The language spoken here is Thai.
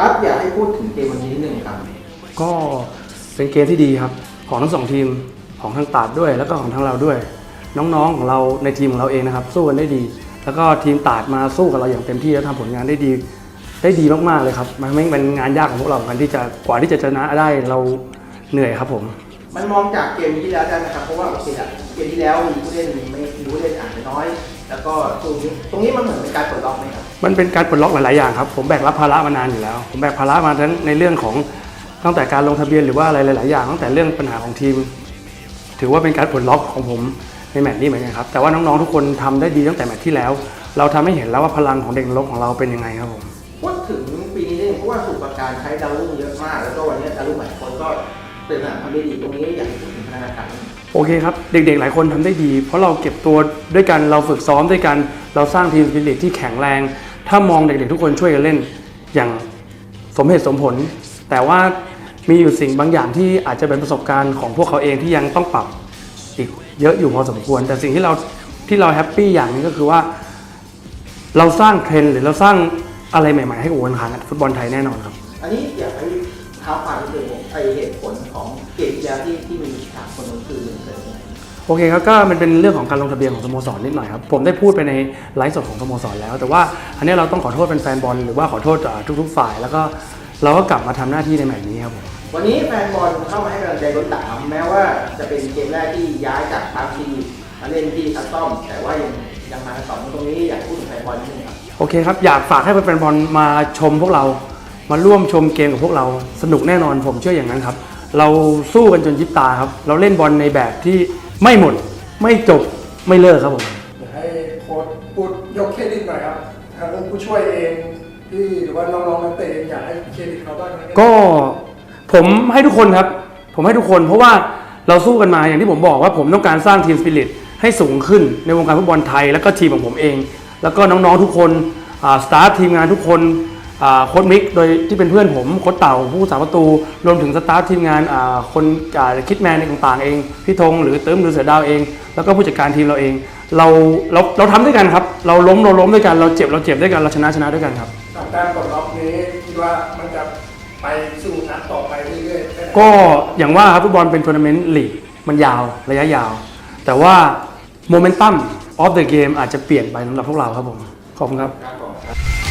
ครับอยากให้พูดถึงเกมวันนี้นิดนึงครับก็เป็นเกมที่ดีครับ ของทั้งสองทีมของทางตาดด้วย แล้วก็ของทางเราด้วย น้องๆของเราในทีมของเราเองนะครับ สู้กันได้ดี แล้วก็ทีมตาดมาสู้กับเราอย่างเต็มที่แล้วทำผลงานได้ดี ได้ดีมากๆเลยครับ มันไม่เป็นงานยากของพวกเราเหมือนกันที่จะกว่าที่จะชนะได้เราเหนื่อยครับผม มันมองจากเกมที่แล้วได้นะครับเพราะว่าโอเคอะเกมที่แล้วมีผู้เล่นไม่มีผู้เล่นอาจจะน้อย แล้วก็ตรงนี้ตรงนี้มันเหมือนเป็นการปลดล็อกไหมครับมันเป็นการปลดล็อกหลาย ๆ อย่างครับ ผมแบกรับภาระมานานอยู่แล้ว ผมแบกภาระมาทั้งในเรื่องของตั้งแต่การลงทะเบียนหรือว่าอะไรหลาย ๆ อย่างตั้งแต่เรื่องปัญหาของทีม ถือว่าเป็นการปลดล็อกของผมในแมตช์นี้เหมือนกันครับแต่ว่าน้อง ๆ ทุกคนทำได้ดีตั้งแต่แมตช์ที่แล้ว เราทำให้เห็นแล้วว่าพลังของเด็กนรกของเราเป็นยังไงครับผมพูดถึงปีนี้เนี่ยเพราะว่าสูตรประการใช้ดาวรุ่งเยอะมาก แล้วก็วันนี้ดาวรุ่งหลายคนก็ เป็นสนามทำได้ดีตรงนี้อยากให้พูดถึงพัฒนาการโอเคครับ เด็กๆ หลายคนทำได้ดี เพราะเราเก็บตัวด้วยกันเราฝึกซ้อมด้วยกัน เราสร้างทีมสปิริตที่แข็งแรง ถ้ามองเด็กๆ ทุกคนช่วยกันเล่น อย่างสมเหตุสมผล แต่ว่ามีอยู่สิ่งบางอย่างที่อาจจะเป็นประสบการณ์ของพวกเขาเองที่ยังต้องปรับอีกเยอะอยู่พอสมควร แต่สิ่งที่เราที่เราแฮปปี้อย่างหนึงก็คือว่า เราสร้างเทรนด์หรือเราสร้างอะไรใหม่ๆ ให้กับวงการฟุตบอลไทยแน่นอนครับ อันนี้อยากให้ ท้าความนิดนึงไอเหตุผลของเกมที่แล้วที่ที่มีสามคนนั้นคือมันเกิดยังไงโอเคครับก็มันเป็นเรื่องของการลงทะเบียนของสโมสรนิดหน่อยครับผมได้พูดไปในไลฟ์สดของสโมสรแล้ว แต่ว่าอันนี้เราต้องขอโทษเป็นแฟนบอลหรือว่าขอโทษอ่าทุกๆฝ่าย แล้วก็เราก็กลับมาทำหน้าที่ในแมตช์นี้ครับผมวันนี้แฟนบอลเข้ามาให้กำลังใจล้นหลามแม้ว่าจะเป็นเกมแรกที่ย้ายจากบางทีมาเล่นที่คัสตอมแต่ว่ายังยังมาต่อตรงนี้อยากพูดถึงแฟนบอลนิดนึงครับโอเคครับอยากฝากให้แฟนบอลมาชมพวกเรา มาร่วมชมเกมกับพวกเราสนุกแน่นอนผมเชื่ออย่างนั้นครับ เราสู้กันจนยิบตาครับ เราเล่นบอลในแบบที่ไม่หมด ไม่จบไม่เลิกครับผมอยากให้โค้ชพูดยกเครดิตหน่อยครับทางผู้ช่วยเองที่หรือว่าน้องๆนักเตะเองอยากให้เครดิตเขาบ้างไหมก็ผมให้ทุกคนครับ ผมให้ทุกคน เพราะว่าเราสู้กันมาอย่างที่ผมบอกว่าผมต้องการสร้างทีมสปิริตให้สูงขึ้นในวงการฟุตบอลไทย แล้วก็ทีมของผมเอง แล้วก็น้องๆทุกคนสตาฟทีมงานทุกคนอ่า โค้ชมิกโดยที่เป็นเพื่อนผมโค้ชเต่าผู้สาประตู รวมถึงสตาฟทีมงานอ่าคนอ่าคิดแมนในต่างๆเอง พี่ธงหรือเติมหรือเสือดาวเอง แล้วก็ผู้จัดการทีมเราเอง เราเราเราทำด้วยกันครับ เราล้มเราล้มด้วยกันเราเจ็บเราเจ็บด้วยกันเราชนะชนะด้วยกันครับกับการปลดล็อกนี้คิดว่ามันจะไปสู่นัดต่อไปเรื่อยๆแค่ไหนก็อย่างว่าครับฟุตบอลเป็นทัวร์นาเมนต์ลีกมันยาวระยะยาว แต่ว่าโมเมนตัมออฟเดอะเกมอาจจะเปลี่ยนไปสำหรับพวกเราครับผมขอบคุณครับครับผม